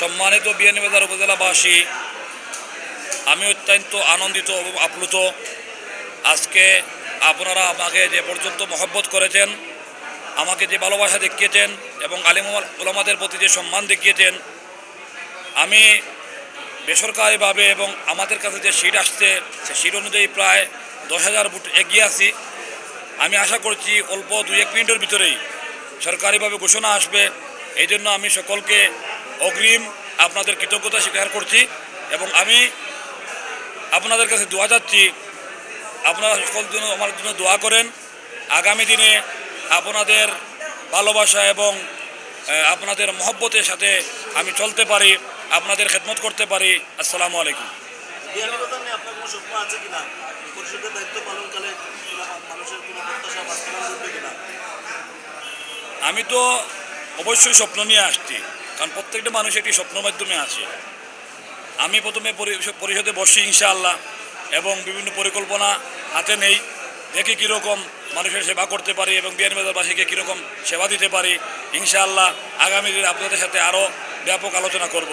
সম্মানিত বিয়ানীবাজার উপজেলাবাসী আমি অত্যন্ত আনন্দিত এবং আপ্লুত। আজকে আপনারা আমাকে যে পর্যন্ত মহব্বত করেছেন, আমাকে যে ভালোবাসা দেখিয়েছেন এবং আলিম ওলামাদের প্রতি যে সম্মান দেখিয়েছেন, আমি বেসরকারিভাবে এবং আমাদের কাছে যে সিট আসছে, সে সিট অনুযায়ী প্রায় দশ হাজার ফুট এগিয়ে আছি। আমি আশা করছি অল্প দুই এক মিনিটের ভিতরেই সরকারিভাবে ঘোষণা আসবে। এই জন্য আমি সকলকে অগ্রিম আপনাদের কৃতজ্ঞতা স্বীকার করছি এবং আমি আপনাদের কাছে দোয়া যাচ্ছি। আপনারা সকল জন্য আমার জন্য দোয়া করেন। আগামী দিনে আপনাদের ভালোবাসা এবং আপনাদের মহব্বতের সাথে আমি চলতে পারি আপনাদের খেদমত করতে পারি। আসসালামু আলাইকুম। আমি তো অবশ্যই স্বপ্ন নিয়ে আসছি। কারণ প্রত্যেকটা মানুষ একটি স্বপ্ন মাধ্যমে আছে। আমি প্রথমে পরিষদে বসি ইনশাআল্লাহ এবং বিভিন্ন পরিকল্পনা হাতে নেই। দেখি কীরকম মানুষের সেবা করতে পারি এবং বিয়ানীবাজারবাসীকে কীরকম সেবা দিতে পারি। ইনশাআল্লাহ আগামী দিনে আপনাদের সাথে আরও ব্যাপক আলোচনা করব।